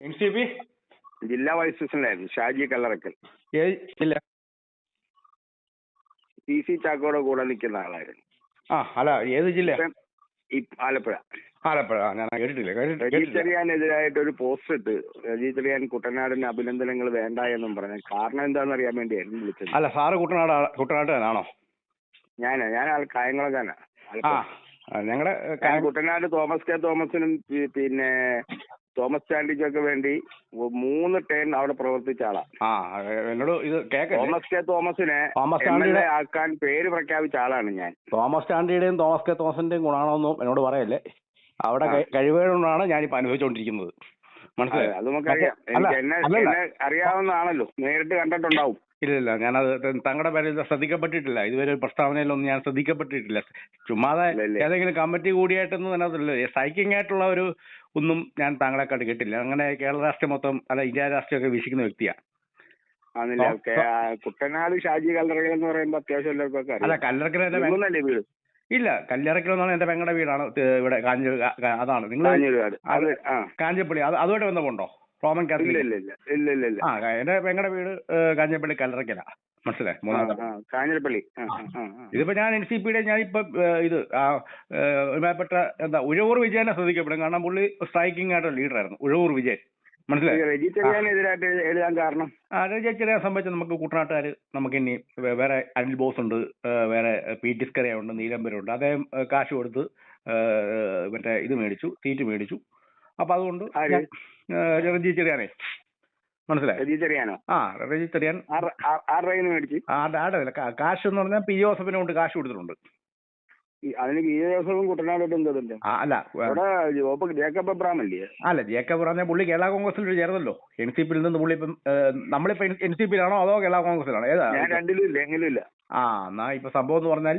N C P? ജില്ലാ vice പ്രസിഡന്റായിരുന്നു ഷാജി കല്ലറക്കൽ. ഏത് ജില്ല പി സി ചാക്കോയുടെ കൂടെ നിൽക്കുന്ന ആളായിരുന്നു. ആ അല്ല ഏത് ജില്ല? ഇപ്പം ആലപ്പുഴ. ആലപ്പുഴ. ആ, ഞാൻ കേട്ടിട്ടില്ല കേട്ടിട്ടില്ല, കേട്ടിട്ടില്ല. ഒരു പോസ്റ്റ് ഇട്ട് രജി ചെറിയാൻ കുട്ടനാടിന് അഭിനന്ദനങ്ങൾ വേണ്ട എന്നും പറഞ്ഞു കാരണം എന്താണെന്ന് അറിയാൻ വേണ്ടിയായിരുന്നു വിളിച്ചത്. അല്ല സാറ് കുട്ടനാട് ആ- കുട്ടനാട്ടുകാരനാണോ? ഞാനാ ഞാൻ ആൾ കായംകുളക്കാനാ ആ ഞങ്ങളുടെ ഞാൻ കുട്ടനാട് തോമസ് കെ തോമസിനും പി- പിന്നെ തോമസ് ചാണ്ടിക്കൊക്കെ വേണ്ടി മൂന്ന് ടേൺ അവിടെ പ്രവർത്തിച്ച ആളാണ് ആ എന്നോട് ഇത് തോമസ് കെ തോമസിനെ തോമസ് ചാണ്ടിയുടെ ആക്കാൻ പേര് പ്രഖ്യാപിച്ച ആളാണ് ഞാൻ. തോമസ് ചാണ്ടിയുടെയും തോമസ് കെ തോമസിന്റെയും ഗുണാണോന്നും എന്നോട് പറയല്ലേ? അവിടെ ആ. ഞാൻ കഴിവുകൊണ്ടാണ് ഞാനിപ്പോ അനുഭവിച്ചുകൊണ്ടിരിക്കുന്നത് മനസ്സിലായോ? അത് നമുക്കറിയാം. എന്നെ അറിയാവുന്നതാണല്ലോ. നേരിട്ട് കണ്ടിട്ടുണ്ടാവും. ഇല്ല ഇല്ല ഞാനത് തങ്ങളുടെ പേരിൽ ശ്രദ്ധിക്കപ്പെട്ടിട്ടില്ല. ഇതുവരെ ഒരു പ്രസ്താവനയിലൊന്നും ഞാൻ ശ്രദ്ധിക്കപ്പെട്ടിട്ടില്ല. ചുമ്മാതെ. ഏതെങ്കിലും കമ്മിറ്റി കൂടിയായിട്ടൊന്നും അതിനകത്തില്ല സൈക്കിങ് ആയിട്ടുള്ള ഒരു ഒന്നും ഞാൻ താങ്കളെ കണ്ട് കേട്ടില്ല. അങ്ങനെ കേരള രാഷ്ട്രീയം മൊത്തം അല്ല ഇന്ത്യ രാഷ്ട്രീയമൊക്കെ വീക്ഷിക്കുന്ന വ്യക്തിയാണ് കുട്ടനാട് ഷാജി കല്ലറകൾ എന്ന് പറയുമ്പോ അത്യാവശ്യം എല്ലാവർക്കും അല്ല കല്ലറക്കൽ മൂന്നല്ലേ വീട്? ഇല്ല കല്ലറക്കലെന്നാണ് എന്റെ പെങ്ങളുടെ വീടാണ് ഇവിടെ കാഞ്ഞ അതാണ്. നിങ്ങൾ കാഞ്ഞപ്പള്ളി അത് അതുമായിട്ട് ബന്ധമുണ്ടോ? റോമൻ കാത്തലിക് ആ എന്റെ പെങ്ങളുടെ വീട് കാഞ്ഞിരപ്പള്ളി കാഞ്ഞപ്പള്ളി കല്ലറക്കല. മനസ്സിലായി? കാഞ്ഞിരപ്പള്ളി. ഇതിപ്പോ ഞാൻ എൻ സി പിയുടെ ഞാനിപ്പോ ഇപ്പൊ ഇത് ഏഹ്, എന്താ ഉഴവൂർ വിജയനെ ശ്രദ്ധിക്കപ്പെടും. കാരണം പുള്ളി സ്ട്രൈക്കിംഗ് ആയിട്ടുള്ള ലീഡറായിരുന്നു ഉഴവൂർ വിജയൻ. മനസ്സിലായി? സംബന്ധിച്ച് നമുക്ക് കുട്ടനാട്ടുകാർ നമുക്ക് ഇനി വേറെ അനിൽ ബോസ് ഉണ്ട് വേറെ പി ടി സ്കറിയ ഉണ്ട് നീലംബരമുണ്ട് അദ്ദേഹം കാശ് കൊടുത്ത് മറ്റേ ഇത് മേടിച്ചു സീറ്റ് മേടിച്ചു. അപ്പൊ അതുകൊണ്ട് രജി ചെറിയാനെ. മനസ്സിലായി? ചെറിയാനോ? ആ ചെറിയാൻ ആരുടെ കയ്യിൽ മേടിച്ച്? കാശ് എന്ന് പറഞ്ഞാൽ പി. ജോസഫിനെ കൊണ്ട് കാശ് കൊടുത്തിട്ടുണ്ട്. അതിന് എന്തതുണ്ട് അല്ല ജേക്കബ് അല്ല ജേക്കബ് പറഞ്ഞ പുള്ളി കേരള കോൺഗ്രസിൽ ചേർന്നല്ലോ. എൻ സി പിയിൽ നിന്ന് പുള്ളി ഇപ്പം നമ്മളിപ്പോ എൻ സി പിയിലാണോ അതോ കേരള കോൺഗ്രസിലാണോ? ഏതാ? ഞാൻ രണ്ടിലും ഇല്ല എങ്കിലും ഇല്ല. ആ എന്നാ ഇപ്പൊ സംഭവം എന്ന് പറഞ്ഞാൽ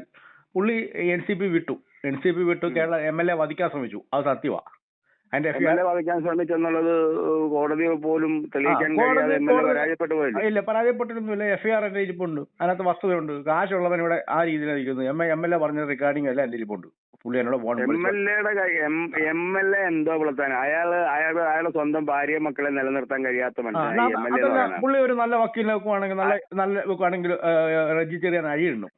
പുള്ളി എൻ സി പി വിട്ടു. എൻ സി പി വിട്ടു കേരള എം എൽ എ വധിക്കാൻ ശ്രമിച്ചു. അത് സത്യമാ ശ്രമിച്ചെന്നുള്ളത് കോടതി പോലും തെളിയിക്കാൻ കഴിയാതെ പരാജയപ്പെട്ടു പോയല്ലേ ഇല്ല പരാജയപ്പെട്ടിട്ടൊന്നുമില്ല. എഫ് ഐ ആർ എന്റെ ഇരിപ്പുണ്ട്. അതിനകത്ത് വസ്തുതയുണ്ട്. കാശുള്ളവൻ ഇവിടെ ആ രീതിയിലാണ് ഇരിക്കുന്നത് എം എം എൽ എ പറഞ്ഞ റെക്കോർഡിംഗ് അല്ല എന്റെ ഇരിപ്പുണ്ട്. പുള്ളി എന്നോട് ഫോൺ എം എൽ എയുടെ എം എൽ എ എന്തോ വിളത്താൻ അയാൾ അയാളുടെ അയാളുടെ സ്വന്തം ഭാര്യ മക്കളെ നിലനിർത്താൻ കഴിയാത്ത പുള്ളി ഒരു നല്ല വക്കീലിനെ വെക്കുവാണെങ്കിൽ നല്ല നല്ല വെക്കുവാണെങ്കിൽ രജിസ്റ്റർ ചെയ്യാൻ അഴിയുന്നു.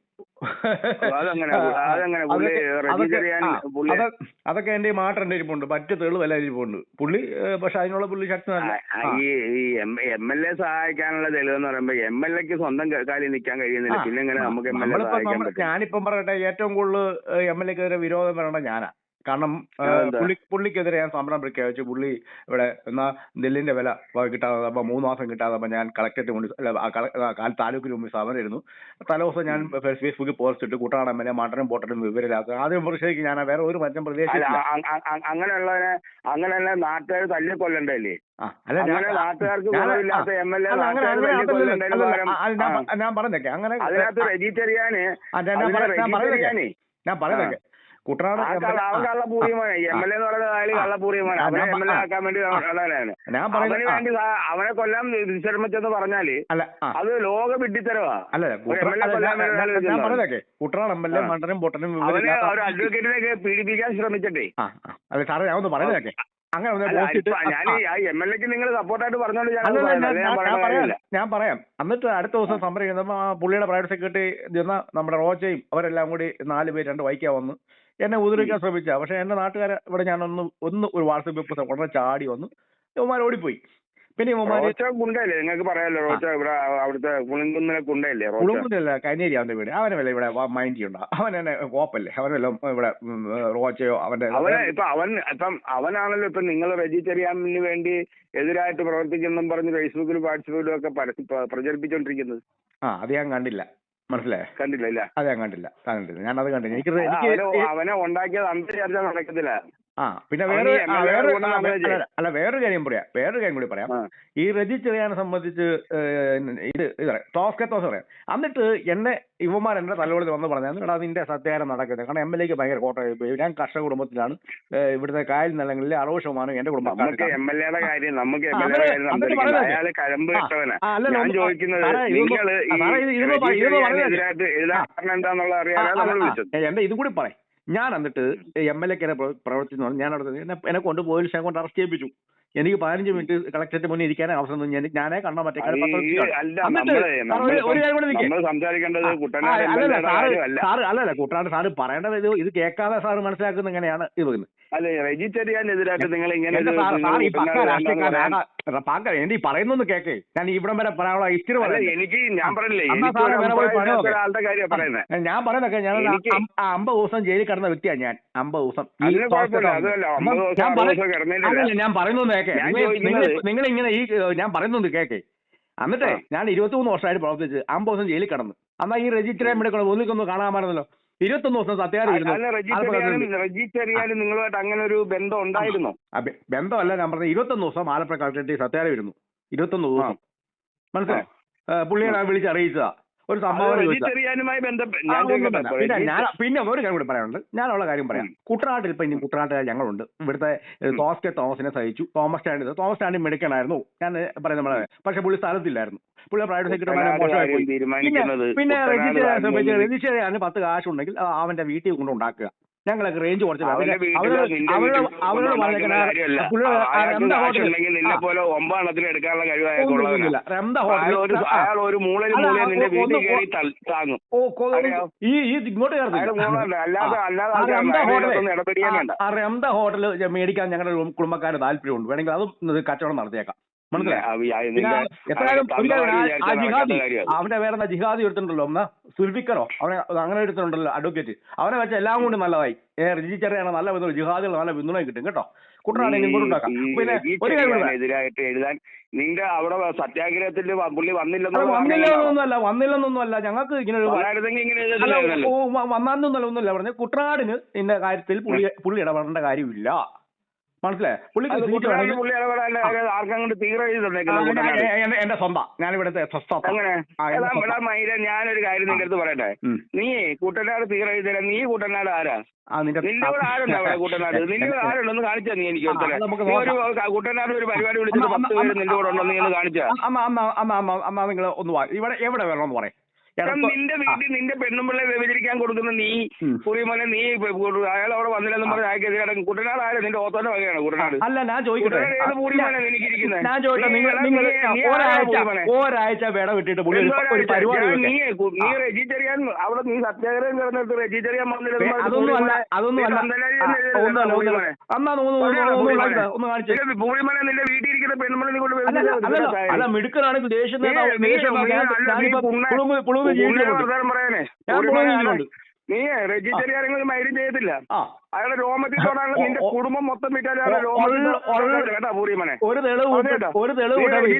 അതൊക്കെ എന്റെ മാട്ടം എന്റെ ഇരിപ്പുണ്ട്. മറ്റു തെളിവെല്ലാം ഇരിപ്പുണ്ട്. പുള്ളി പക്ഷെ അതിനുള്ള പുള്ളി ശക്തനല്ല. ആ, ഈ എം എൽ എ സഹായിക്കാനുള്ള തെളിവ് എന്ന് പറയുമ്പോ എം എൽ എക്ക് സ്വന്തം കാലിൽ നിൽക്കാൻ കഴിയുന്നില്ല. പിന്നെ എങ്ങനെ നമുക്ക് ഞാനിപ്പം പറയട്ടെ ഏറ്റവും കൂടുതൽ എം എൽ എക്കെതിരെ വിരോധം വരേണ്ട ഞാനാ. കാരണം? പുള്ളി പുള്ളിക്കെതിരെ ഞാൻ സമരം പ്രഖ്യാപിച്ചു പുള്ളി ഇവിടെ എന്നാ നെല്ലിന്റെ വില കിട്ടാതെ അപ്പൊ മൂന്ന് മാസം കിട്ടാതെ അപ്പൊ ഞാൻ കളക്ടറേറ്റ് മുന്നിൽ താലൂക്കിന് മുമ്പിൽ സമരം ഇരുന്നു തലേദിവസം ഞാൻ ഫേസ്ബുക്കിൽ പോസ്റ്റ് ഇട്ട് എം എൽ എ മാട്ടനും പോട്ടനും വിവരമില്ലാത്ത ആദ്യം പ്രതിഷേധിക്കും ഞാൻ വേറെ ഒരു മറ്റം അല്ല പ്രദേശിച്ചില്ല അ- അ- അ- അങ്ങനെയുള്ളവരെ അങ്ങനെയുള്ള നാട്ടുകാർ തല്ലിക്കൊല്ലണ്ടല്ലേ കൊല്ലണ്ടല്ലേ ഞാൻ- പറഞ്ഞേക്കെ അങ്ങനെ-. ഞാൻ പറഞ്ഞേക്കെ കുട്ടനാട് ഞാൻ അവന് പറയുന്നത് വിശ്രമിച്ചെന്ന് പറഞ്ഞാൽ അത് ലോക വിഡ്ഢിത്തരവാ. അല്ല ഞാൻ- പറഞ്ഞേക്കെ കുട്ടനാട് എം എൽ എ ആ. പൊട്ടനും അഡ്വക്കേറ്റിനെ പീഡിപ്പിക്കാൻ ശ്രമിച്ചിട്ടേ. ആ ആ. അല്ല സാറേ ഞാൻ ഒന്ന് പറയുന്നതൊക്കെ. അങ്ങനെ ഞാൻ പറയാം. എന്നിട്ട് അടുത്ത ദിവസം സമരം ചെയ്യുന്നപ്പോ ആ പുള്ളിയുടെ പ്രൈവറ്റ് സെക്രട്ടറി ചെന്ന നമ്മുടെ റോജയും അവരെല്ലാം കൂടി നാല് പേര് രണ്ട് വൈക്കാ വന്ന് എന്നെ ഉപദ്രവിക്കാൻ ശ്രമിച്ച. പക്ഷെ എന്റെ നാട്ടുകാരെ ഇവിടെ ഞാൻ ഒന്ന് ഒന്ന് ഒരു വാട്സപ്പ് ഗ്രൂപ്പ് ഉടനെ ചാടി വന്നു. ഇവന്മാർ ഓടിപ്പോയി. പിന്നെ ഇവന്മാര് ഗുണ്ടല്ലേ നിങ്ങൾക്ക് പറയാലോ ഇവിടെ അവിടുത്തെ പുളിങ്കുന്നിലെ ഗുണ്ടല്ലേ റോച്ച? കുളുമ്പുന്നില്ല കൈനേരി അവന്റെ വീട്. അവനെ വല്ല ഇവിടെ മൈൻഡ് ചെയ്യണ്ട. അവൻ എന്നെ കോപ്പല്ലേ? അവനെ വല്ല ഇവിടെ റോച്ചയോ അവന്റെ അവന് ഇപ്പൊ അവൻ ഇപ്പം അവനാണല്ലോ ഇപ്പൊ നിങ്ങൾ റെജി ചെറിയാമിന് വേണ്ടി എതിരായിട്ട് പ്രവർത്തിക്കുന്നെന്നും പറഞ്ഞ് ഫേസ്ബുക്കിലും വാട്സപ്പിലും ഒക്കെ പ്രചരിപ്പിച്ചോണ്ടിരിക്കുന്നത്. ആ അത് ഞാൻ കണ്ടില്ല. മനസ്സിലായേ? കണ്ടില്ല ഇല്ല. അതെ ഞാൻ കണ്ടില്ല കണ്ടില്ല ഞാൻ അത് കണ്ടില്ല. എനിക്ക് എനിക്ക് അവനെ ഉണ്ടാക്കിയത് അന്ത ചർച്ച നടക്കത്തില്ല. ആ പിന്നെ വേറെ ആ, വേറെ ആ? അല്ല, അല്ല വേറൊരു കാര്യം പറയാം വേറൊരു കാര്യം കൂടി പറയാം. ആ. ഈ രജി ചെറിയാനെ സംബന്ധിച്ച് ഏഹ്, ഇത് ഇത് പറയാം. തോസ്കെ തോസ് പറയാം. എന്നിട്ട് എന്നെ ഇവന്മാർ എന്റെ തലവോട് വന്ന് പറഞ്ഞു എടാ നിന്റെ സത്യാഗ്രഹം നടക്കുന്നത് കാരണം എം എൽ എക്ക് ഭയങ്കര കോട്ട ഞാൻ കർഷക കുടുംബത്തിലാണ്. ഏഹ്, ഇവിടുത്തെ കായൽ നിലങ്ങളിൽ അറുപത് ശതമാനം എന്റെ നമുക്ക് കുടുംബക്കാർക്ക് എം എൽ എയുടെ കാര്യം നമുക്ക് എം എൽ എയുടെ കാര്യം. അയാൾ കഴമ്പ് ഞാൻ ചോദിക്കുന്നത് നിങ്ങൾ എഴുതാൻ കാരണം അറിയാനാണ് നമ്മൾ വിളിച്ചത്. എന്റെ ഇതും കൂടി പറയും. ഞാൻ എന്നിട്ട് എം എൽ എക്ക് പ്രവർത്തിച്ചു ഞാൻ അവിടെ എന്നെ എന്നെ കൊണ്ട് പോലീസിനെ കൊണ്ട് അറസ്റ്റ് ചെയ്യിപ്പിച്ചു. എനിക്ക് പതിനഞ്ച് മിനിറ്റ് കളക്ടറേറ്റ് മുന്നിൽ ഇരിക്കാനേ അവസരം ഒന്നും ഞാൻ ഞാനേ കണ്ട മറ്റേ കുട്ടനാട് സാറ് അല്ലല്ല കൂട്ടാണ്ട് സാറ് പറയേണ്ടത് ഇത് ഇത് കേൾക്കാതെ സാറ് മനസ്സിലാക്കുന്നത് എങ്ങനെയാണ് ഇത് എന്റെ ഈ കുട്ടനാട് പറയുന്നൊന്ന് കേക്കേ. ഞാൻ ഇവിടം വരെ പറയാനുള്ള ഇച്ചിരി എനിക്ക് ഞാൻ പറയുന്നത്. ഞാൻ പറയുന്നൊക്കെ ഞാൻ അമ്പത് ദിവസം ജയിലിൽ കിടന്ന വ്യക്തിയാണ് ഞാൻ. അമ്പത് ദിവസം ഞാൻ പറയുന്നത് കേക്കേ. നിങ്ങൾ നിങ്ങൾ ഇങ്ങനെ ഈ ഞാൻ പറയുന്നുണ്ട് കേക്കേ. എന്നിട്ടേ ഞാൻ ഞാൻ ഇരുപത്തിമൂന്ന് വർഷമായിട്ട് പ്രവർത്തിച്ച് അമ്പത് ദിവസം ജയിലിൽ കിടന്നു. അന്നാ ഈ രജിസ്റ്റർ ഇവിടെ ഒന്നിക്കൊന്ന് കാണാമായിരുന്നല്ലോ ഇരുപത്തൊന്ന് ദിവസം റെജി ചെറിയാനും നിങ്ങളുമായിട്ട് അങ്ങനെ ഒരു ബന്ധം ഉണ്ടായിരുന്നോ? ബന്ധമല്ല ഞാൻ പറഞ്ഞത് ഇരുപത്തൊന്ന് ദിവസം ആലപ്പുഴ കളക്ടറേറ്റ് സത്യാരം ഇരുന്നു. ഇരുപത്തൊന്ന് ദിവസം. മനസ്സിലായി? പുള്ളിയെ ഞാൻ വിളിച്ചറിയിച്ചതാ ഒരു സംഭവം പിന്നെ ഒരു കാര്യം കൂടി പറയാനുണ്ട്. ഞാനുള്ള കാര്യം പറയാം. കുട്ടനാട്ടിൽ ഇപ്പൊ ഇനി കുട്ടനാട്ടിൽ ഞങ്ങളുണ്ട്. ഇവിടുത്തെ. തോമസ് കെ തോമസിനെ സഹിച്ചു. തോമസ് സ്റ്റാൻഡ് തോമസ് സ്റ്റാൻഡ് മെഡിക്കനായിരുന്നു ഞാൻ പറയുന്നത് നമ്മളെ പക്ഷെ പുള്ളി സ്ഥലത്തില്ലായിരുന്നു. പുള്ളി പ്രൈവറ്റ് സെക്രട്ടറി പിന്നെ കുട്ടനാട് രജിസ്റ്റർ ചെയ്യാൻ രജിസ്റ്റർ പത്ത് കാശുണ്ടെങ്കിൽ അവന്റെ വീട്ടിൽ കൊണ്ട് ഞങ്ങളൊക്കെ റേഞ്ച് കുറച്ച് ഒമ്പതെണ്ണത്തിന് എടുക്കാനുള്ള കഴിവായ ഈ ഇങ്ങോട്ട് റംദ ഹോട്ടൽ മേടിക്കാൻ ഞങ്ങളുടെ കുടുംബക്കാര് താല്പര്യമുണ്ട്. വേണമെങ്കിൽ അതും കച്ചവടം നടത്തിയേക്കാം. മനസ്സിലായി. അവന്റെ വേറെ ജിഹാദി എടുത്തിട്ടുണ്ടല്ലോ? ഒന്ന് സുൽഫിക്കറോ? അവനെ അങ്ങനെ എടുത്തിട്ടുണ്ടല്ലോ അഡ്വക്കേറ്റ് അവനെ വെച്ച എല്ലാം കൊണ്ട് നല്ലതായി. ഏ റിജി ചെറിയാണ് നല്ല പിന്തുണ ജിഹാദികൾ നല്ല പിന്തുണ കിട്ടും കേട്ടോ? കുട്ടനാണെങ്കിൽ ഇങ്ങോട്ട് ഉണ്ടാക്കാം. പിന്നെ ഒരു എതിരായിട്ട് എഴുതാൻ നിന്റെ അവിടെ സത്യാഗ്രഹത്തിൽ പുള്ളി വന്നില്ലെന്ന് വന്നില്ലെന്നൊന്നുമല്ല വന്നില്ലെന്നൊന്നുമല്ല. ഞങ്ങൾക്ക് ഇങ്ങനെ ഒരു വന്നാന്നൊന്നല്ല ഒന്നുമില്ല പറഞ്ഞ കുട്ടനാടിന് ഇന്ന കാര്യത്തിൽ പുള്ളി പുള്ളി ഇടപെടേണ്ട കാര്യമില്ല. മനസ്സിലായി കുട്ടനാട് എന്റെ- സ്വന്തം ഞാൻ ഇവിടുത്തെ. ഞാനൊരു കാര്യം നിന്റെ അടുത്ത് പറയട്ടെ. നീ കുട്ടനാട് തീരെ എഴുതല നീ കുട്ടനാട് ആരാ നിന്റെ കൂടെ ആരുണ്ട് അവിടെ കുട്ടനാട് നിന്റെ കൂടെ ആരുണ്ടെന്ന് കാണിച്ചാ നീ എനിക്ക് ഒരു. കുട്ടനാട് ഒരു പരിപാടി വിളിച്ചിട്ട് പത്ത് പേര് നിന്റെ കൂടെ ഉണ്ടോ നീ ഒന്ന് കാണിച്ചാ അമ്മ അമ്മ അമ്മ അമ്മ അമ്മ നിങ്ങൾ ഒന്ന് ഇവിടെ എവിടെ വരണം എന്ന് എടാ, നിന്റെ വീട്ടിൽ നിന്റെ പെണ്ണും പെണ്ണുമ്പിള്ളെ വ്യഭിചരിക്കാൻ കൊടുക്കുന്ന നീ കുറിമോനെ നീ അയാൾ അവിടെ വന്നില്ലെന്നും പറഞ്ഞ് അയക്കെതിരെ കുട്ടനാട് ആയാലും നിന്റെ ഓത്തോന്റെ വകയാണ് കുട്ടനാട്. അല്ല ഞാൻ ചോദിക്കട്ടെ. ഞാൻ ചോദിക്കട്ടെ. നിങ്ങൾ ഒരാഴ്ച ഒരാഴ്ച വേട വിട്ടിട്ട്. നീ നീ രജിസ്റ്ററിയാൻ അവിടെ നീ സത്യാഗ്രഹം കിടന്നിട്ട് രജിസ്റ്ററിയാൻ വന്നില്ലെന്ന് അതൊന്നും അല്ല അതൊന്നും ഒന്ന്. കാണിച്ചാ നിന്റെ വീട്ടിൽ ഇരിക്കുന്ന പെണ്ണുമ്പളെ നീ കൊണ്ട് അല്ല. മിടുക്കനാണെങ്കിൽ ദേഷ്യം നീ- രജിസ്റ്ററിയാണെങ്കിൽ മൈരും ചെയ്യത്തില്ല. ആ. രോമത്തിൽ തൊടാനുള്ള നിന്റെ കുടുംബം മൊത്തം വിറ്റാലും ഒ- അയാളുടെ രോമത്തിൽ ഒരു തെളിവ് ഒരു തെളിവ്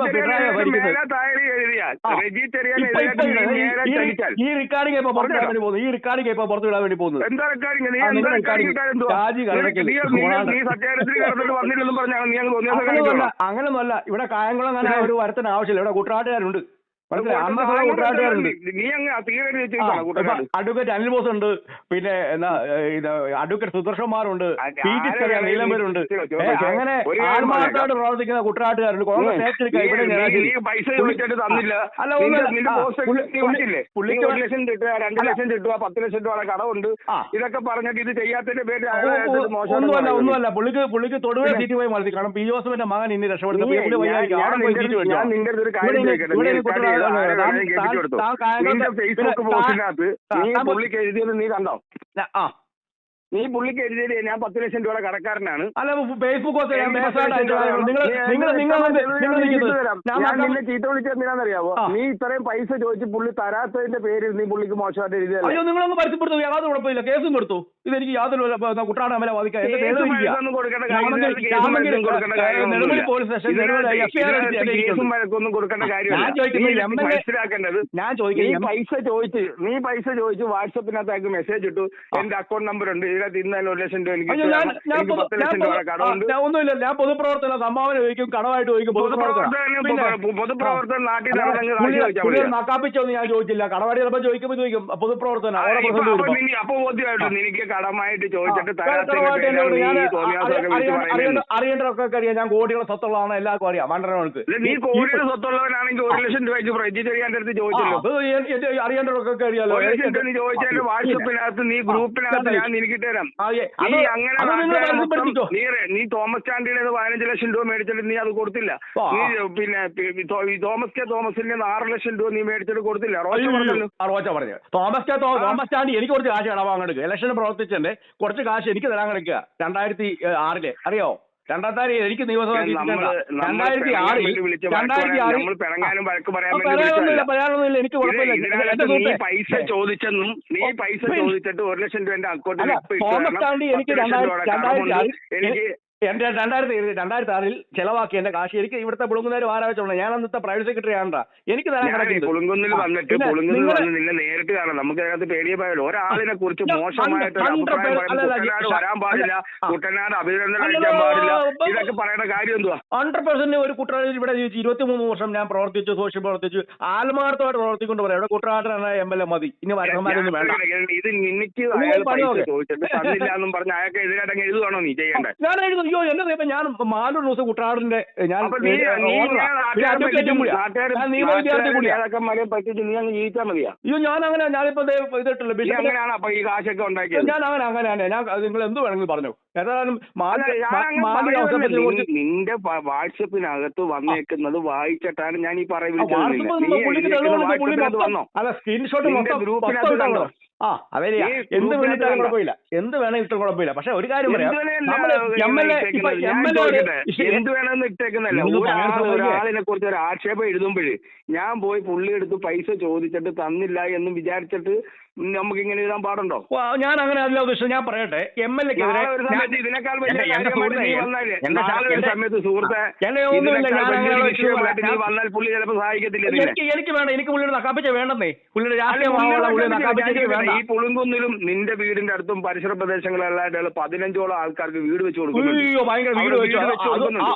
ഈ- ഈ റിക്കാർഡിംഗ് ഇപ്പൊ പുറത്തു വേണ്ടി പോകുന്നു. ഈ റിക്കാർഡിംഗ് ഇപ്പൊ പുറത്തു വിടാൻ വേണ്ടി പോകുന്നത് എന്താ റെക്കാർഡിങ് നീ? ആ, എന്താ നിങ്ങൾ റെക്കാർഡിങ് recording. ഇട്ടാൽ എന്തുവാ? ഷാജി നീ- കരുണയ്ക്കൽ നീ- നീ- ഗുണാണ്. നീ സത്യാഗ്രഹത്തിൽ കിടന്നിട്ട് വന്നില്ലെന്നും പറഞ്ഞാൽ നീ അങ്ങ് തോന്നിയ അങ്ങനെയൊന്നുമല്ല. അങ്ങനെയൊന്നുമല്ല. ഇവിടെ കായംകുളം തന്നെ ഒരു വരത്തിന് ആവശ്യമില്ല. ഇവിടെ കുട്ടനാട്ടുകാരുണ്ട്. അഡ്വക്കേറ്റ് അനിൽ ബോസ് ഉണ്ട്. പിന്നെ എന്നാ അഡ്വക്കേറ്റ് സുദർശന്മാരുണ്ട്. മാറുണ്ട് പി ടി ചോ- അങ്ങനെ ആത്മാർത്ഥമായിട്ട് പ്രവർത്തിക്കുന്ന കുട്ടനാട്ടുകാരുണ്ട് കടമുണ്ട് ഇതൊക്കെ പറഞ്ഞിട്ട് ഇത് ചെയ്യാത്തതിന്റെ പേര് ഒന്നുമല്ല. ഒന്നുമല്ല. പുള്ളിക്ക് പുള്ളിക്ക് തൊടുവേ സീറ്റ് പോയി മത്സരിക്കും കാരണം പി ജോസഫിന്റെ മകൻ ഇനി ഞാൻ- പോയി നിന്റെ- ഒരു കാര്യം ഫേസ്ബുക്ക് പോസ്റ്റിനകത്ത് നീ പുള്ളിക്ക് എഴുതിയത് നീ കണ്ടോ? ആ. നീ പുള്ളിക്ക് എഴുതിയത് ഞാൻ പത്ത് ലക്ഷം രൂപയുടെ കടക്കാരനാണ്. അല്ല ഫേസ്ബുക്ക് ഞാൻ നിന്നെ ചീത്ത വിളിച്ചത് എന്തിനാണെന്നറിയാവോ. നീ ഇത്രയും പൈസ ചോദിച്ച് പുള്ളി തരാത്തതിന്റെ പേരിൽ നീ പുള്ളിക്ക് മോശമായിട്ട് എഴുതിയത് അയ്യോ നിങ്ങളൊന്നും പരസ്യപ്പെടുത്തു യാതൊരു കുഴപ്പമില്ല. കേസും കൊടുത്തു. ഇതെനിക്ക് യാതൊരു കുട്ടനാട് അമല വാദിക്കാൻ. നെടുമുടി പോലീസ് സ്റ്റേഷൻ വഴക്കൊന്നും കൊടുക്കേണ്ട കാര്യമില്ല. മനസ്സിലാക്കേണ്ടത് ഞാൻ നീ ചോദിക്കുന്നത് പൈസ ചോദിച്ച് നീ പൈസ ചോദിച്ച് വാട്സപ്പിനകത്ത് മെസ്സേജ് ഇട്ടു. എന്റെ അക്കൗണ്ട് നമ്പർ ഉണ്ട്. ഇതിനകത്ത് ഇന്നലെ ഒരു ലക്ഷം രൂപ പത്ത് ലക്ഷം രൂപ കടമുണ്ട് ഞാൻ ഒന്നുമില്ല. ഞാൻ പൊതുപ്രവർത്തന സംഭാവന ചോദിക്കും കടമായിട്ട് ചോദിക്കും പൊതുപ്രവർത്തനം നാട്ടിൽ ചോദിച്ചാൽ? നക്കാപ്പിച്ചോന്ന് ഞാൻ ചോദിച്ചില്ല. കടവാടി ചിലപ്പോൾ ചോദിക്കുമ്പോൾ ചോദിക്കും പൊതുപ്രവർത്തന അപ്പൊ ബോധ്യമായിട്ടു കടമായിട്ട് ചോദിച്ചിട്ട് കടമായിട്ട് അറിയാം. ഞാൻ കോടിയുടെ സ്വത്തുള്ളതാണ് എല്ലാവർക്കും അറിയാം ഇല്ല, നീ കോടിയുടെ സ്വത്തുള്ളവനാണെങ്കിൽ ഒരു ലക്ഷം രൂപയ്ക്ക് ചെയ്യാൻ അടുത്ത് ചോദിച്ചല്ലോ. അറിയേണ്ടതൊക്കെ അറിയാലോ. ചോദിച്ചതിന്റെ വാട്സപ്പിനകത്ത് നീ ഗ്രൂപ്പിനകത്ത് ഞാൻ നിനക്ക് ഇട്ടുതരാം നീ അങ്ങനെ നീ തോമസ് ചാണ്ടിയുടെ പതിനഞ്ച് ലക്ഷം രൂപ മേടിച്ചിട്ട് നീ അത് കൊടുത്തില്ല. നീ പിന്നെ തോമസ് കെ തോമസിന്റെ ആറ് ലക്ഷം രൂപ നീ മേടിച്ചിട്ട് കൊടുത്തില്ല. റോച്ച പറഞ്ഞു. തോമസ് കെ തോമസ് ചാണ്ടി എനിക്ക് കുറച്ച് കാശ് കടവാങ്ങെടുക്കുക ഇലക്ഷന് പ്രവർത്തിച്ചെന്റെ കുറച്ച് കാശ് എനിക്ക് തരാൻ കിടക്കുക രണ്ടായിരത്തി ആറിൽ. അറിയോ രണ്ടായിരത്തി എനിക്ക് നിയമസഭ രണ്ടായിരത്തി ആറിൽ രണ്ടായിരത്തി ആറിൽ പറയാനൊന്നുമില്ല പറയാനൊന്നുമില്ല എനിക്ക് കുഴപ്പമില്ല പൈസ ചോദിച്ചെന്നും നീ പൈസ ചോദിച്ചിട്ട് ഒരു ലക്ഷം രൂപ എന്റെ അക്കൗണ്ടിൽ തോമസ്. ചാണ്ടി എനിക്ക് രണ്ടായിരത്തി. ആറിൽ എനിക്ക് എന്റെ രണ്ടായിരത്തി രണ്ടായിരത്തി ആറിൽ ചെലവാക്കി എന്റെ കാശ് എനിക്ക് ഇവിടുത്തെ പുളുങ്ങുന്നേര് ആരാഴ്ച ഞാൻ അന്നത്തെ പ്രൈവറ്റ് സെക്രട്ടറി ആണ്ടാ എനിക്ക് തരാൻ ഞാൻ കിടക്കുന്നത് പുളുങ്കുന്നിൽ ആ, വന്നിട്ട് പിന്നെ പുളുങ്കുന്നിൽ വന്ന് നിന്നെ നേരിട്ട് കാണാം നമുക്ക് അതിനകത്ത് പേടിയെ പാടില്ല. ഒരാളിനെ കുറിച്ച് മോശമായിട്ട് വരാൻ പാടില്ല. കുട്ടനാട് അഭിനന്ദനം കഴിക്കാൻ പാടില്ല. ഇതൊക്കെ പറയേണ്ട കാര്യം എന്തുവാ? ഹൺഡ്രഡ് പെർസെന്റ് ഒരു കുട്ടനാട് ഇവിടെ ജീവിച്ചു ഇരുപത്തിമൂന്ന് വർഷം ഞാൻ പ്രവർത്തിച്ചു സോഷ്യൽ പ്രവർത്തിച്ചു. ആത്മാർത്ഥമായിട്ട് പ്രവർത്തിക്കൊണ്ട് പറയാം. ഇവിടെ കുട്ടനാട്ടിലാണ് എം എൽ എ മതി. ഇനി വരണമാരൊന്നും വേണ്ട. ഇത് നിനക്ക് നിങ്ങൾ അയാൾ ചോദിച്ചിട്ട് തന്നില്ല എന്നും പറഞ്ഞ് അയാൾക്ക് എതിരായിട്ട് അങ്ങ് എഴുതുവാണോ നീ ചെയ്യേണ്ടത് ഞാൻ എഴുതും. അയ്യോ എന്റെ ദൈവം ഞാൻ മാലൂർ ന്യൂസ് കുട്ടനാടിന്റെ ഞാൻ അയ്യോ ഞാൻ അങ്ങനെ ഞാനിപ്പോ ഇതിട്ടില്ല അങ്ങനെയാണ് ഞാൻ അങ്ങനെ അങ്ങനെ തന്നെ ഞാൻ നിങ്ങൾ എന്ത് വേണമെങ്കിലും പറഞ്ഞു. ഏതായാലും നിന്റെ വാട്സപ്പിനകത്ത് വന്നേക്കുന്നത് വായിച്ചിട്ടാണ് ഞാൻ ഈ പറയുന്നത് അല്ല സ്ക്രീൻഷോട്ട് മൊത്തം ഗ്രൂപ്പിനകത്ത്. ആ അവർ എന്ത് വേണമെങ്കിലും? കുഴപ്പമില്ല. എന്ത് വേണം ഇട്ടും കുഴപ്പമില്ല. പക്ഷെ ഒരു കാര്യം പറയാം. എന്ത് വേണമെന്ന് ഇട്ടേക്കുന്നല്ല ഒരാളിനെ കുറിച്ച് ഒരു ആക്ഷേപം എഴുതുമ്പോഴേ ഞാൻ പോയി പുള്ളി എടുത്ത് പൈസ ചോദിച്ചിട്ട് തന്നില്ല എന്ന് വിചാരിച്ചിട്ട് നമുക്ക് ഇങ്ങനെ എഴുതാൻ പാടുണ്ടോ? ഞാൻ അങ്ങനെ അല്ല ഉദ്ദേശിച്ചത്. ഞാൻ പറയട്ടെ. എം എൽ എക്കെതിരെ ഇതിനേക്കാൾ എനിക്ക് എനിക്ക് വേണ്ട. എനിക്ക് പുള്ളിയുടെ നക്കാപ്പിച്ച വേണ്ടെന്നേ. പുള്ളിയുടെ രാഷ്ട്രീയ ഈ പുളുങ്കുന്നിലും നിന്റെ വീടിന്റെ അടുത്തും പരിസര പ്രദേശങ്ങളിലായിട്ടുള്ള പതിനഞ്ചോളം ആൾക്കാർക്ക് വീട് വെച്ച് കൊടുക്കുന്നു അയ്യോ ഭയങ്കര വീട് വെച്ചു വീട് വെച്ച് അത് കൊടുക്കുന്നുണ്ട്.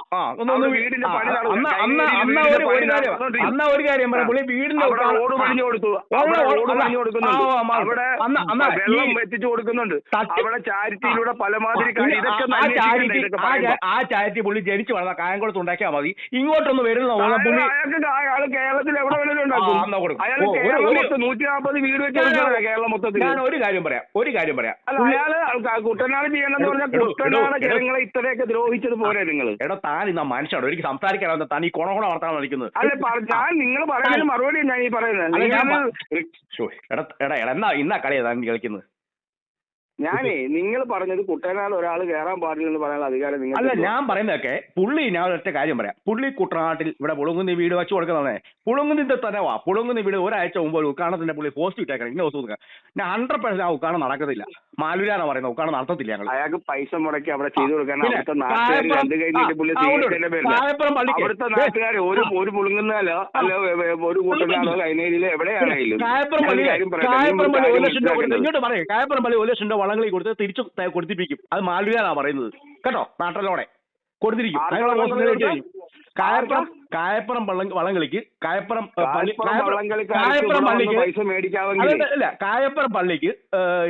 അന്ന് ഒരു കാര്യം പറയാം. പുള്ളി വീടിന്റെ. കൊടുത്തു. അവിടെ വെള്ളം എത്തിച്ചു കൊടുക്കുന്നുണ്ട്. അവിടെ ചാരിറ്റിയിലൂടെ പലമാതിരി ആ, ചാരിറ്റി ആ ചാരിറ്റി പുള്ളി ജനിച്ചു വളർന്ന കായംകുളത്ത് ഉണ്ടാക്കിയാൽ മതി. ഇങ്ങോട്ടൊന്ന് വരുന്ന തോന്നുന്ന പുള്ളി അയാൾക്ക് അയാൾ കേരളത്തിൽ എവിടെ മൊത്തം നൂറ്റി നാൽപ്പത് വീട് വെച്ച് ഞാൻ- കേരളം മൊത്തത്തിൽ ഞാൻ ഒരു കാര്യം പറയാം ഒരു കാര്യം പറയാം. അയാൾ കുട്ടനാട് ചെയ്യണമെന്ന് പറഞ്ഞാൽ കുട്ടനാട് ജനങ്ങളെ ഇത്രയൊക്കെ ദ്രോഹിച്ചത് പോരെ നിങ്ങൾ എടോ താൻ ഇന്ന മനുഷ്യനോ എനിക്ക് സംസാരിക്കാൻ താൻ ഈ കൊണ കൊണ വർത്താനം കളിക്കുന്നത്. അല്ലെ ഞാൻ നിങ്ങൾ പറയുന്നതിന് മറുപടി ഞാൻ ഈ പറയുന്നത്. എടാ എടാ, എന്നാ ഇന്നാ കളിയാ താൻ കളിക്കുന്നത് ഞാനേ നിങ്ങൾ പറഞ്ഞത് കുട്ടനാട് ഒരാൾ കയറാൻ പാടില്ല എന്ന് പറയാനുള്ള അധികാരം നിങ്ങൾ അല്ല ഞാൻ പറയുന്നതൊക്കെ പുള്ളി ഞാൻ ഒറ്റ കാര്യം പറയാം. പുള്ളി കുട്ടനാട്ടിൽ ഇവിടെ പുളുങ്ങുന്നി വീട് വെച്ച് കൊടുക്കുന്നതാണ്. പുളുങ്ങുന്നിന്റെ തന്നെ വാ. പുളുങ്ങുന്നി വീട് ഒരാഴ്ച മുമ്പ് ഒരു ഉക്കാണത്തിന്റെ പുള്ളി പോസ്റ്റ് ഇട്ടേക്കണം. ഇന്ന ദിവസം. ഞാൻ ഹൺഡ്രഡ് പെർസെന്റ് ആ ഉക്കാണം നടക്കത്തില്ല. മാലൂരാണ് പറയുന്നത്. ഉക്കാണം നടത്തത്തില്ല ഞങ്ങൾ അയാൾക്ക് പൈസ മുടക്കി അവിടെ ചെയ്തു കൊടുക്കാൻ അവിടുത്തെ നാട്ടുകാർ ഒരു ഒരു പുളുങ്ങുന്നാലോ അല്ല ഒരു കൂട്ടനാടോ കൈനേരിയിലോ എവിടെയാണെങ്കിലും കായപ്പുറം പള്ളി ഇങ്ങോട്ട് പറയും. കായപ്പുറം പള്ളി ഒരു ലക്ഷം രൂപ വളങ്ങളിൽ കൊടുത്ത് തിരിച്ചു കൊടുത്തിപ്പിക്കും അത് മാലൂരാനാ പറയുന്നത്. കേട്ടോ? നാട്ടിലോടെ. കൊടുത്തിരിക്കും? കായപ്പുറം കായപ്പുറം വള്ളം വള്ളംകളിക്ക് കായപ്പുറം പള്ളി കായപ്പുറം പള്ളിക്ക് അല്ല കായപ്പുറം പള്ളിക്ക്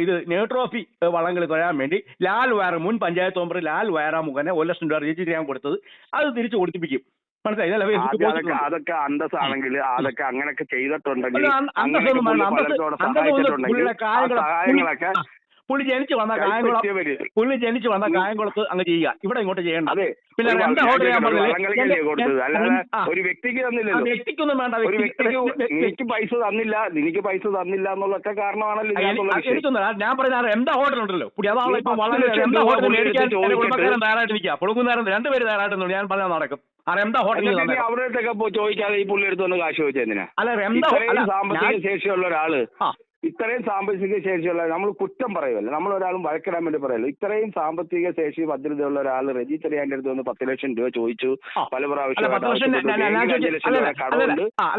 ഇത് ന്യൂട്രോഫി വള്ളംകളി തൊഴാൻ വേണ്ടി ലാൽ വയർ മുൻ പഞ്ചായത്ത് മെമ്പർ ലാൽ വയറ മുഖനെ ഒരു ലക്ഷം രൂപ രജിസ്റ്റർ ചെയ്യാൻ കൊടുത്തത് അത് തിരിച്ചു കൊടുത്തിപ്പിക്കും മനസ്സിലായി? അതൊക്കെ അന്തസ് ആണെങ്കിൽ അതൊക്കെ അങ്ങനെയൊക്കെ ചെയ്തിട്ടുണ്ടെങ്കിൽ സഹായങ്ങളൊക്കെ പുള്ളി ജനിച്ചു വന്ന കായംകുളം പുള്ളി ജനിച്ചു വന്ന കായംകുളത്ത് അങ്ങ് ചെയ്യുക. ഇവിടെ ഇങ്ങോട്ട് ചെയ്യേണ്ട. പിന്നെ രണ്ട് ഓർഡർ ആ, ഒരു വ്യക്തിക്ക് തന്നില്ലല്ലോ. വ്യക്തിക്കൊന്നും വേണ്ട. വ്യക്തിക്ക് പൈസ തന്നില്ല. നിനക്ക് പൈസ തന്നില്ല എന്നുള്ള ഒറ്റ കാരണമാണല്ലോ. ഞാൻ പറഞ്ഞ എന്താ ഹോട്ടൽ ഉണ്ടല്ലോ പുള്ളി അതാണ് ഇപ്പൊ വളരെ എന്താ ഹോട്ടൽ മേടിക്കാൻ കുടുംബക്കാരൻ തയ്യാറായിട്ട് പുളുങ്ങുന്നേരം രണ്ടുപേര് തയ്യാറായിട്ടുണ്ട് ഞാൻ പറഞ്ഞാൽ നടക്കും. ആ എന്താ ഹോട്ടലിൽ അടുത്തൊക്കെ ചോദിക്കാതെ ഈ പുള്ളി എടുത്ത് വന്ന് കാശ് ചോദിച്ചെന്തിനാ അല്ല അല്ല സാമ്പത്തിക ശേഷിയുള്ള ഒരാൾ ആ. ഇത്രയും സാമ്പത്തിക ശേഷിയുള്ള നമ്മൾ കുറ്റം പറയുമല്ലോ നമ്മൾ ഒരാളും വഴക്കിടാൻ വേണ്ടി പറയല്ലോ ഇത്രയും സാമ്പത്തിക ശേഷി ഭദ്രതയുള്ള ഒരാൾ രജി ചെറിയാന്റെ അടുത്ത് വന്ന് പത്ത് ലക്ഷം രൂപ ചോദിച്ചു. പല പ്രാവശ്യം ഞാൻ- ഞാൻ- ഞാൻ ഞാൻ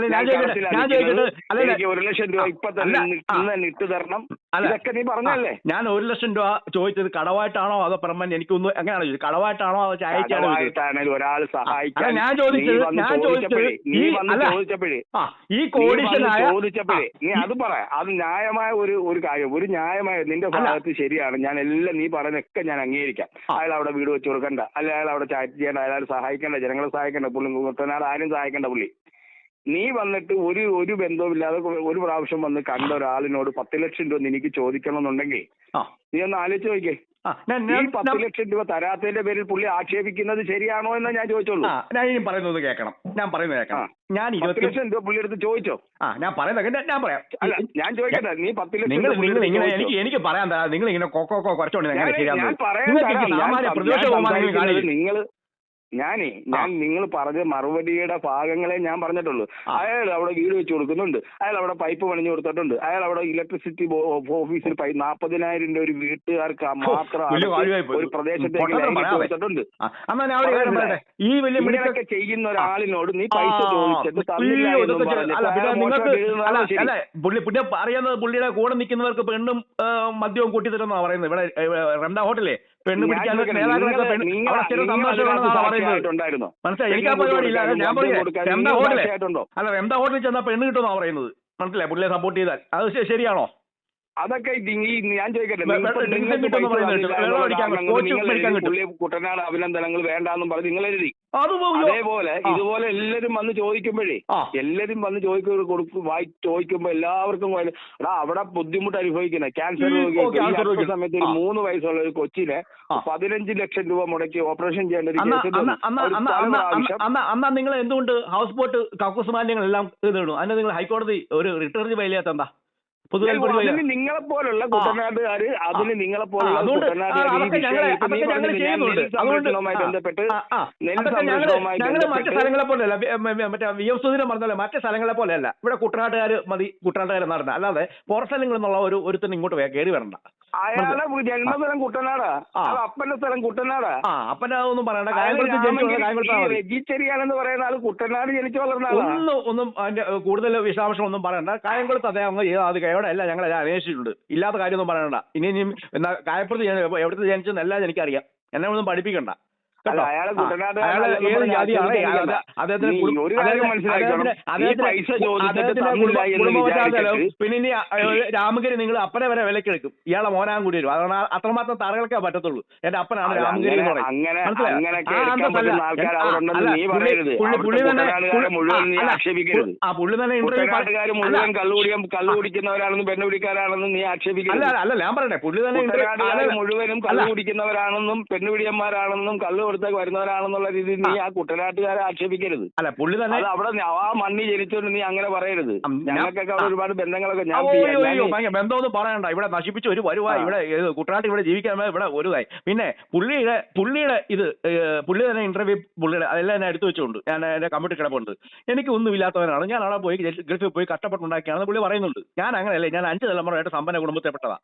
ഞാൻ ഞാൻ എനിക്ക് ഒരു ലക്ഷം രൂപ ഇപ്പൊ തന്നെ ഇന്ന് തന്നെ ഇട്ട് തരണം. അതൊക്കെ ഇതൊക്കെ നീ പറഞ്ഞല്ലേ? ഞാൻ ഒരു ലക്ഷം രൂപ ചോദിച്ചത് കടവായിട്ടാണോ അതോ പെർമനന്റ് എനിക്കൊന്നും എങ്ങനെയാണ് ചോദിച്ചത്? കടവായിട്ടാണോ അതോ കടമായിട്ടാണെങ്കിൽ ഒരാൾ സഹായിക്കാൻ ഞാൻ ചോദിച്ചത്- ഞാൻ ചോദിച്ചപ്പോഴേ നീ വന്ന്. ചോദിച്ചപ്പോഴേ ഈ കോടീശ്വരനായ ചോദിച്ചപ്പോഴേ നീ അത് പറ. അത് ന്യായമായ ഒരു ഒരു കാര്യം ഒരു ന്യായമായ നിന്റെ. ഭാഗത്ത് ശരിയാണ്. ഞാൻ എല്ലാം നീ പറയുന്നൊക്കെ ഞാൻ അംഗീകരിക്കാം. അയാൾ അവിടെ വീട് വെച്ച് കൊടുക്കണ്ട. അല്ലെ അയാൾ അവിടെ ചാറ്റ് ചെയ്യേണ്ട. അയാൾ സഹായിക്കേണ്ട. ജനങ്ങളെ സഹായിക്കേണ്ട. പുള്ളി കുട്ടനാട് ആരും സഹായിക്കേണ്ട പുള്ളി. നീ വന്നിട്ട് ഒരു ഒരു ബന്ധവുമില്ലാതെ ഒരു പ്രാവശ്യം വന്ന് കണ്ട ഒരാളിനോട് പത്ത് ലക്ഷം രൂപ നിനക്ക് ചോദിക്കണം എന്നുണ്ടെങ്കിൽ നീ ഒന്ന് ആലോചിച്ച് ഞാൻ ഈ പത്ത് ലക്ഷം രൂപ തരാത്തതിന്റെ പേരിൽ പുള്ളി ആക്ഷേപിക്കുന്നത് ശരിയാണോ എന്ന് ഞാൻ ചോദിച്ചോളൂ. ആ ഞാൻ ഇനി പറയുന്നത് കേൾക്കണം. ഞാൻ പറയുന്നത് കേൾക്കണം. ഞാൻ പത്ത് ഇരുപത്തി ലക്ഷം രൂപ പുള്ളി എടുത്ത് ചോദിച്ചോ? ആ ഞാൻ പറയുന്നത് ഞാൻ- ഞാൻ പറയാം. അല്ല ഞാൻ ചോദിക്കട്ടെ നീ പത്ത് ലക്ഷം നിങ്ങൾ നിങ്ങൾ ഇങ്ങനെ? എനിക്ക് എനിക്ക് പറയാൻ തരാം. നിങ്ങൾ ഇങ്ങനെ കൊക്കോ കുറച്ചോണ്ട് സം- പ്രതിപക്ഷ ഞാൻ ബഹുമാനം നിങ്ങൾ ഞാനേ ഞാൻ നിങ്ങൾ പറഞ്ഞ മറുപടിയുടെ ഭാഗങ്ങളെ ഞാൻ പറഞ്ഞിട്ടുള്ളൂ. അയാൾ അവിടെ വീട് വെച്ച് കൊടുക്കുന്നുണ്ട്. അയാൾ അവിടെ പൈപ്പ് പണിഞ്ഞു കൊടുത്തിട്ടുണ്ട്. അയാൾ അവിടെ ഇലക്ട്രിസിറ്റി ഓഫീസിൽ നാൽപ്പതിനായിരം രൂപ ഒരു വീട്ടുകാർക്ക് മാത്രം. ഒരു പ്രദേശത്തേക്ക് കൊടുത്തിട്ടുണ്ട്. ഈ വലിയ ഇങ്ങനെയൊക്കെ ചെയ്യുന്ന ഒരാളിനോട് നീ പൈസ ചോദിച്ചിട്ട് പിന്നെ പുള്ളിയുടെ കൂടെ നിൽക്കുന്നവർക്ക് പെണ്ണും മദ്യവും കൂട്ടി കൂട്ടിത്തരുന്നാ പറയുന്നത്. ഇവിടെ റെണ്ട ഹോട്ടലേ. പെണ്ണ് പിടിക്കാൻ നേതാക്കളൊക്കെ? മനസ്സിലായി? എനിക്ക് ആ പരിപാടി ഇല്ല. ഞാൻ എന്താ കൊടുക്കാൻ റംദ നിങ്ങൾ ഹോട്ടലേ സാക്ഷിയായിട്ടുണ്ടോ? അല്ല ഹോട്ടലിൽ ചെന്നാൽ പെണ്ണ് കിട്ടുമെന്നാ പറയുന്നത്. മനസ്സിലായി? പുള്ളിയെ സപ്പോർട്ട് ചെയ്താൽ. അത് ശരിയാണോ? അതൊക്കെ ഈ ഞാൻ ചോദിക്കട്ടെ കുട്ടനാട് അഭിനന്ദനങ്ങൾ വേണ്ടാന്നും പറഞ്ഞ് നിങ്ങൾ എഴുതി അതേപോലെ ഇതുപോലെ എല്ലാരും വന്ന് ചോദിക്കുമ്പോഴേ എല്ലാരും വന്ന് ചോദിക്കും കൊടുക്കും വായി ചോദിക്കുമ്പോ എല്ലാവർക്കും എടാ അവിടെ ബുദ്ധിമുട്ട് അനുഭവിക്കുന്നത് ക്യാൻസർ രോഗികൾ. സമയത്ത് ഒരു മൂന്ന് വയസ്സുള്ള ഒരു കൊച്ചിനെ. പതിനഞ്ച് ലക്ഷം രൂപ മുടക്കി ഓപ്പറേഷൻ ചെയ്യേണ്ട ഒരു കേസ് നിങ്ങൾ എന്തുകൊണ്ട് ഹൗസ് ബോട്ട് കക്കൂസ് മാലിന്യങ്ങൾ എല്ലാം ഇതിടും അതിന് നിങ്ങൾ ഹൈക്കോടതി ഒരു റിട്ടേൺ ഫയൽ ചെയ്യാത്ത എന്താ? അതിന് നിങ്ങളെ പോലുള്ള കുട്ടനാട്ടുകാര് അതിന് നിങ്ങളെ പോലുള്ള കുട്ടനാട്ടുകാർ മറ്റു സ്ഥലങ്ങളെ പോലെയല്ല മറ്റേ വി സുധീരൻ പറഞ്ഞല്ലോ മറ്റു സ്ഥലങ്ങളെ പോലെയല്ല. ഇവിടെ കുട്ടനാട്ടുകാർ മതി കുട്ടനാട്ടുകാരെ നടന്ന. അല്ലാതെ പുറസ്ഥലങ്ങളിൽ എന്നുള്ള ഒരു ഒരുത്തൻ ഇങ്ങോട്ട് കയറി വരണ്ട. അയാളുടെ ജന്മസ്ഥലം കുട്ടനാടാ. അപ്പന്റെ സ്ഥലം കുട്ടനാടാ. ആ അപ്പന അതൊന്നും പറയണ്ട. പറയുന്ന ആൾ കുട്ടനാട് ജനിച്ചു വളർന്ന ഒന്നും ഒന്നും അതിന്റെ കൂടുതൽ വിശദാംശം ഒന്നും പറയണ്ട. കായംകുളത്ത് അദ്ദേഹം അങ്ങ് ചെയ്ത അത് എവിടെ അല്ല ഞങ്ങൾ അന്വേഷിച്ചിട്ടുണ്ട്. ഇല്ലാത്ത കാര്യമൊന്നും പറയണ്ട. ഇനി ഇനിയും എന്നാ കായപ്പുറത്ത് ഞാൻ എവിടുത്തെ ജനിച്ചെന്നെല്ലാം എനിക്കറിയാം. എന്നെ ഒന്നും പഠിപ്പിക്കണ്ട. പിന്നെ ഇനി രാമഗിരി നിങ്ങൾ അപ്പനെ വരെ വിലക്കെടുക്കും. ഇയാളെ മോനാൻ കൂടി വരും. അതാണ് അത്രമാത്രം തറകൾക്കേ പറ്റത്തുള്ളൂ. എന്റെ അപ്പനാണ് രാമഗിരി എന്ന്? ആ, പുള്ളി- തന്നെ ഇന്റർവ്യൂ നീ അല്ല. അല്ല, അല്ല ഞാൻ പറയട്ടെ. പുള്ളി തന്നെ മുഴുവനും കള്ളു കുടിക്കുന്നവരാണെന്നും പെണ്ണുപിടിയന്മാരാണെന്നും കള്ളു കൊടുത്ത വരുന്നവരാണെന്നുള്ള രീതിയിൽ നീ ആ. കുട്ടനാട്ടുകാരെ ആക്ഷേപിക്കരുത്. അല്ല പുള്ളി തന്നെ അത് അവിടെ ആ മണ്ണി ജനിച്ചോണ്ട് നീ അങ്ങനെ പറയരുത്. ഞങ്ങൾക്കൊക്കെ അവിടെ ഒരുപാട് ബന്ധങ്ങളൊക്കെ ഞാൻ ബന്ധമൊന്നും പറയണ്ട. ഇവിടെ നശിപ്പിച്ച ഒരു വരുവാ. ഇവിടെ കുട്ടനാട്ടിൽ ഇവിടെ ജീവിക്കാൻ ഇവിടെ ഒരുതായി പിന്നെ പുള്ളിയുടെ പുള്ളിയുടെ ഇത് പുള്ളി തന്നെ ഇന്റർവ്യൂ പുള്ളിയുടെ അതെല്ലാം എന്നെ എടുത്തു വെച്ചുകൊണ്ട് ഞാൻ എന്റെ കമ്പ്യൂട്ടർ കിടപ്പുണ്ട്. എനിക്ക് ഒന്നും ഇല്ലാത്തവനാണ്. ഞാൻ അവിടെ പോയി ഗൾഫ്- ഗൾഫിൽ പോയി കഷ്ടപ്പെട്ടുണ്ടാക്കിയാണെന്ന് പുള്ളി പറയുന്നുണ്ട്. ഞാൻ അങ്ങനെയല്ലേ ഞാൻ അഞ്ച് തലമുറയായിട്ട് സമ്പന്ന കുടുംബത്തിൽപ്പെട്ടതാ.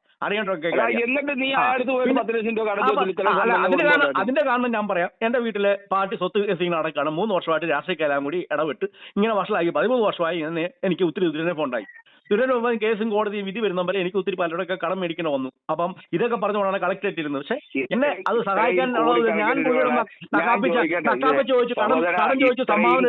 സമ്പന്ന അതിന്റെ കാരണം. അതിന്റെ കാരണം ഞാൻ പറയാം. എന്റെ വീട്ടിലെ പാർട്ടി സ്വത്ത് സീൻ അടക്കാണ് മൂന്ന് വർഷമായിട്ട് രാഷ്ട്രീയക്കാരെല്ലാം കൂടി ഇടപെട്ട് ഇങ്ങനെ വഷളാക്കി പതിമൂന്ന് വർഷമായി എനിക്ക് ഒത്തിരി ദുരിതമുണ്ടായി ദുരിതം കേസും കോടതി വിധി വരുന്ന വരെ എനിക്ക് ഒത്തിരി പലരുടെയൊക്കെ കടം മേടിക്കണം വന്നു. അപ്പം ഇതൊക്കെ പറഞ്ഞുകൊണ്ടാണ് കളക്ടർ എത്തിയിരുന്നത് പക്ഷെ എന്നെ അത് സഹായിക്കാൻ ഉള്ളത് ഞാൻ നക്കാപ്പിച്ച നക്കാപ്പിച്ച് ചോദിച്ചു കടം കടം ചോദിച്ചു സംഭാവന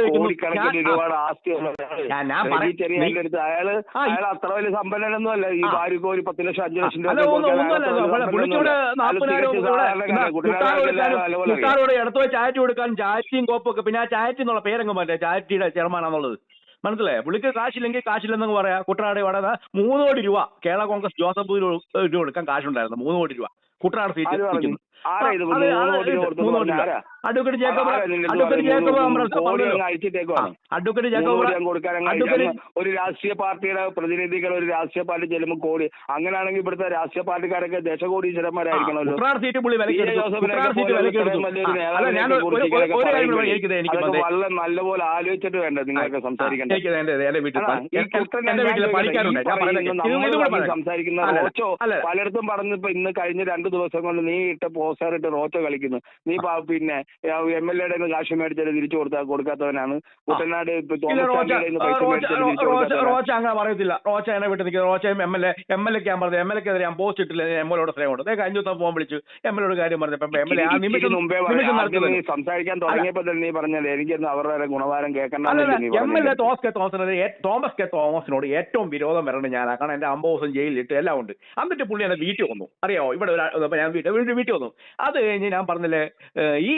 കുട്ടാറോട് ഇടത്ത് വെച്ച് ചായറ്റ് കൊടുക്കാൻ ചായറ്റിയും കോപ്പൊക്കെ. പിന്നെ ആ ചായറ്റി എന്നുള്ള പേരങ്ങ് മറ്റേ ചായറ്റിയുടെ ചെയർമാനാന്നുള്ളത്. മനസ്സിലായോ? പുള്ളിക്ക് കാശില്ലെങ്കിൽ കാശില്ലെന്നങ്ങ് പറയാം. കുട്ടനാട് ഇവിടെ മൂന്ന് കോടി രൂപ. കേരള കോൺഗ്രസ് ജോസഫ് കൊടുക്കാൻ കാശുണ്ടായിരുന്നു. മൂന്ന് കോടി രൂപ. Kuttanad seat advocate Jacob advocate Jacob. Advocate Jacob ഒരു രാഷ്ട്രീയ പാർട്ടിയുടെ പ്രതിനിധികൾ ഒരു രാഷ്ട്രീയ പാർട്ടി ചെല്ലുമ്പോൾ കോടി അങ്ങനെയാണെങ്കിൽ ഇവിടുത്തെ രാഷ്ട്രീയ പാർട്ടിക്കാരൊക്കെ ദേശകോടീശ്വരന്മാരായിരിക്കണമല്ലോ വളരെ നല്ലപോലെ ആലോചിച്ചിട്ട് വേണ്ട നിങ്ങൾക്ക് സംസാരിക്കേണ്ടത്. സംസാരിക്കുന്ന. പലയിടത്തും പറഞ്ഞിപ്പോ ഇന്ന് കഴിഞ്ഞ രണ്ട് ദിവസം കൊണ്ട് നീ ഇട്ട പോസ്റ്റർ ഇട്ട് റോറ്റ കളിക്കുന്നു. നീ പാ പിന്നെ എം എൽ എയുടെ കാശ് മേടിച്ചത് തിരിച്ചു കൊടുത്താ കൊടുക്കാത്തവനാണ്. കുട്ടനാട് റോച്ച റോച്ച റോച്ച റോച്ച അങ്ങനെ പറയത്തില്ല. റോച്ച എന്നെ വിട്ട് നിൽക്കുന്നത് റോച്ചയും M L A M L എക്ക് ഞാൻ പറഞ്ഞത് എം എൽ എക്കെതിരെ ഞാൻ പോസ്റ്റ് ഇട്ടില്ല. എം എൽ എയുടെ സ്നേഹം ഉണ്ട് അതേ കഴിഞ്ഞ ദിവസം ഫോൺ വിളിച്ചു. എം എൽ എയുടെ കാര്യം പറഞ്ഞപ്പോൾ എം എൽ എ ആ നിമിഷം നീ സംസാരിക്കാൻ തുടങ്ങിയപ്പോൾ തന്നെ നീ പറഞ്ഞത് എനിക്കൊന്നും അവരുടെ ഗുണവാരം കേൾക്കണ്ട M L A Thomas K തോമസിനോട് Thomas K തോമസിനോട് ഏറ്റവും വിരോധം വരണം ഞാൻ കാരണം എന്റെ അമ്പത് ദിവസം ജയിലിലിട്ട് എല്ലാം ഉണ്ട് എന്നിട്ട് പുള്ളി എന്നെ വീട്ടിൽ വന്നു അറിയാമോ ഇവിടെ ഞാൻ വീട്ടിൽ വീട്ടിൽ വീട്ടിൽ വന്നു. അത് കഴിഞ്ഞ് ഞാൻ പറഞ്ഞില്ലേ ഈ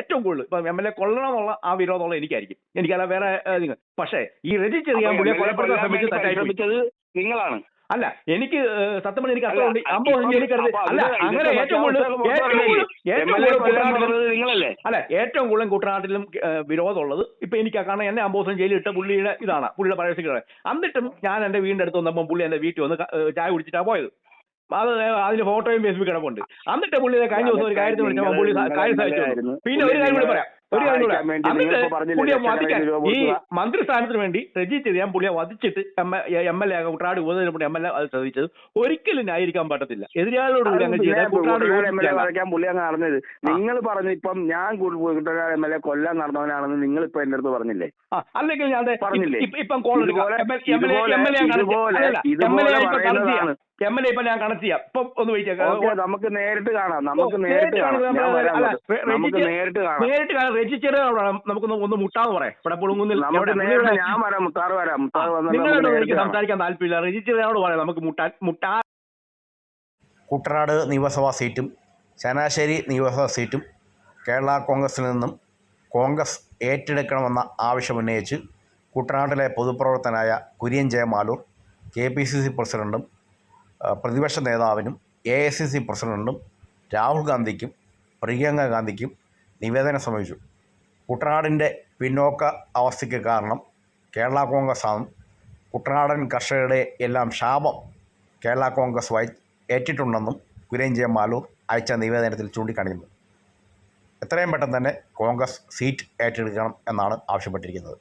ഏറ്റവും കൂടുതൽ ഇപ്പം എം എൽ എ കൊള്ളണമെന്നുള്ള ആ വിരോധമുള്ള എനിക്കായിരിക്കും. എനിക്കല്ല വേറെ നിങ്ങൾ. പക്ഷേ ഈ രജിസ്റ്റർ ചെയ്യാൻ പുള്ളിയെ കൊലപ്പെടുത്താൻ ശ്രമിച്ച് തെറ്റായി. നിങ്ങളാണ്. അല്ല എനിക്ക് സത്യം പറഞ്ഞ എനിക്ക് അത്ര ഉണ്ട്. അമ്പത് എനിക്ക് അല്ല അങ്ങനെ ഏറ്റവും കൂടുതൽ ഏറ്റവും നിങ്ങളല്ലേ? അല്ല ഏറ്റവും കൂടുതൽ കുട്ടനാട്ടിലും വിരോധമുള്ളത് ഇപ്പൊ എനിക്ക്. കാരണം എന്നെ അമ്പത് ദിവസം ജയിലിലിട്ട പുള്ളിയുടെ ഇതാണ് പുള്ളിയുടെ പഴയ എന്നിട്ടും ഞാൻ എന്റെ വീടിന്റെ അടുത്ത് വന്നപ്പോൾ പുള്ളി എന്റെ വീട്ടിൽ വന്ന് ചായ കുടിച്ചിട്ടാണ് പോയത്. അത് അതിന്റെ ഫോട്ടോയും ഫേസ്ബുക്ക് കിടപ്പുണ്ട്. എന്നിട്ട് പുള്ളി കഴിഞ്ഞ ദിവസം ഒരു കാര്യത്തിന് വിളിച്ചപ്പോൾ പുള്ളി കാര്യം സഹിച്ചു പിന്നെ ഒരു കാര്യം കൂടി പറയാം. ഒരു കാര്യം കൂടി എന്നിട്ട് പുള്ളിയെ വധിക്കാൻ ഈ മന്ത്രി മന്ത്രിസ്ഥാനത്തിന് വേണ്ടി രജിസ്റ്റർ ചെയ്യാൻ പുള്ളിയെ വധിച്ചിട്ട് എം എൽ എ കുട്ടനാട് ഉപതെരഞ്ഞെടുപ്പ് എം എൽ എ അത് ശ്രദ്ധിച്ചത് ഒരിക്കലും ന്യായീകരിക്കാൻ പറ്റത്തില്ല. എതിരാളോട് അങ്ങ് നിങ്ങൾ പറഞ്ഞു ഇപ്പം ഞാൻ കുട്ടനാട് എം എൽ എ കൊല്ലാൻ നടന്നവനാണെന്ന് നിങ്ങൾ ഇപ്പൊ എന്റെ അടുത്ത് പറഞ്ഞില്ലേ? അല്ലെങ്കിൽ ഞാൻ പറഞ്ഞില്ലേ? ഇപ്പ- കോൾ എടുക്കാം. M L A M L A ഇപ്പൊ ഞാൻ കണക്ട് ചെയ്യാം. ഇപ്പൊ ഒന്ന് വെയിറ്റ് നമുക്ക് നേരിട്ട് കാണാം. നമുക്ക് നേരിട്ട് കാണാം. കാണാം. നമുക്ക് രജിസ്റ്റർ- നേരിട്ട് കാണാം. നേരിട്ട് കാണാൻ രജിസ്റ്റർ നമുക്കൊന്ന് ഒന്ന് മുട്ടാന്ന് പറയാം. ഇവിടെ പുളുങ്ങുന്നിൽ ഞാൻ വരാം. മുത്താറ് വരാം. മുത്താറ് വന്നിട്ട് നിങ്ങളോട് എനിക്ക് സംസാരിക്കാൻ താല്പര്യമില്ല. രജിസ്റ്ററിനോട് പറയാം. നമുക്ക് മുട്ടാൻ മുട്ടാ കുട്ടനാട് നിയമസഭാ സീറ്റും ചനാശ്ശേരി നിയമസഭാ സീറ്റും കേരള കോൺഗ്രസിൽ നിന്നും കോൺഗ്രസ് ഏറ്റെടുക്കണമെന്ന ആവശ്യമുന്നയിച്ച് കുട്ടനാട്ടിലെ പൊതുപ്രവർത്തനായ Kurian ജയമാലൂർ K P C C പ്രസിഡന്റും ആ, പ്രതിപക്ഷ നേതാവിനും എ ഐ സി സി പ്രസിഡന്റും രാഹുൽ ഗാന്ധിക്കും പ്രിയങ്ക ഗാന്ധിക്കും നിവേദനം സമർപ്പിച്ചു. കുട്ടനാടിന്റെ പിന്നോക്ക അവസ്ഥയ്ക്ക് കാരണം കേരള കോൺഗ്രസ് ആണ് കുട്ടനാടൻ കർഷകരുടെ എല്ലാം ശാപം കേരള കോൺഗ്രസ് വൈ ഏറ്റിട്ടുണ്ടെന്നും കുര്യൻ ജെ മാലൂർ അയച്ച നിവേദനത്തിൽ ചൂണ്ടിക്കാണിക്കുന്നു. എത്രയും പെട്ടെന്ന് തന്നെ കോൺഗ്രസ് സീറ്റ് ഏറ്റെടുക്കണം എന്നാണ് ആവശ്യപ്പെട്ടിരിക്കുന്നത്.